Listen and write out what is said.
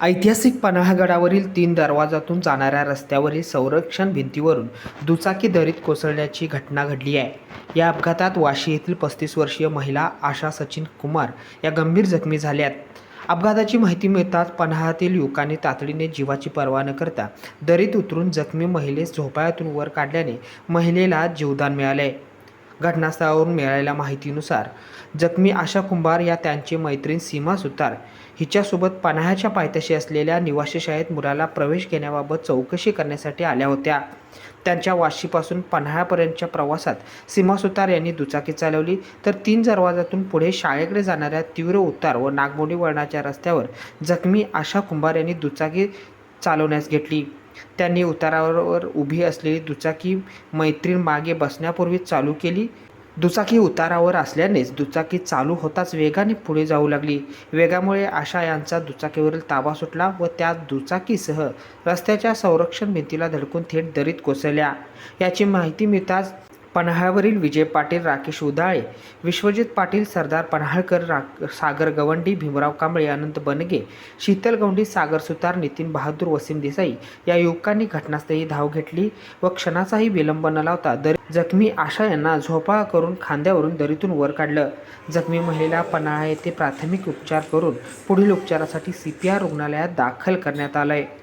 ऐतिहासिक पन्हाळगडावरील तीन दरवाजातून जाणाऱ्या रस्त्यावरील संरक्षण भिंतीवरून दुचाकी दरीत कोसळण्याची घटना घडली आहे. या अपघातात वाशी येथील पस्तीस वर्षीय महिला आशा सचिन कुमार या गंभीर जखमी झाल्यात. अपघाताची माहिती मिळताच पन्हाळातील युवकांनी तातडीने जीवाची पर्वा न करता दरीत उतरून जखमी महिलेस झोपाळ्यातून वर काढल्याने महिलेला जीवदान मिळाले घटनास्थळावरून मिळालेल्या माहितीनुसार जखमी आशा कुंभार या त्यांची मैत्रीण सीमा सुतार हिच्यासोबत पन्हाळ्याच्या पायथ्याशी असलेल्या निवासी शाळेत मुलाला प्रवेश घेण्याबाबत चौकशी करण्यासाठी आल्या होत्या. त्यांच्या वाशीपासून पन्हाळ्यापर्यंतच्या प्रवासात सीमा सुतार यांनी दुचाकी चालवली तर तीन दरवाजातून पुढे शाळेकडे जाणाऱ्या तीव्र उतार व नागमोडी वळणाच्या रस्त्यावर जखमी आशा कुंभार यांनी दुचाकी चालवण्यास घेतली. त्यांनी उतारावर उभी असलेली दुचाकी मैत्रीण मागे बसण्यापूर्वी चालू केली. दुचाकी उतारावर असल्यानेच दुचाकी चालू होताच वेगाने पुढे जाऊ लागली. वेगामुळे आशा यांचा दुचाकीवरील ताबा सुटला व त्या दुचाकीसह रस्त्याच्या संरक्षण भिंतीला धडकून थेट दरीत कोसळल्या. याची माहिती मिळताच पन्हाळ्यावरील विजय पाटील राकेश उदाळे विश्वजित पाटील सरदार पन्हाळकर रा सागर गवंडी भीमराव कांबळे अनंत बनगे शीतल गवंडी सागर सुतार नितीन बहादूर वसीम देसाई या युवकांनी घटनास्थळी धाव घेतली व क्षणाचाही विलंब न लावता दर जखमी आशा यांना झोपाळा करून खांद्यावरून दरीतून वर काढलं. जखमी महिलेला पन्हाळा येथे प्राथमिक उपचार करून पुढील उपचारासाठी सी पी आर रुग्णालयात दाखल करण्यात आलं आहे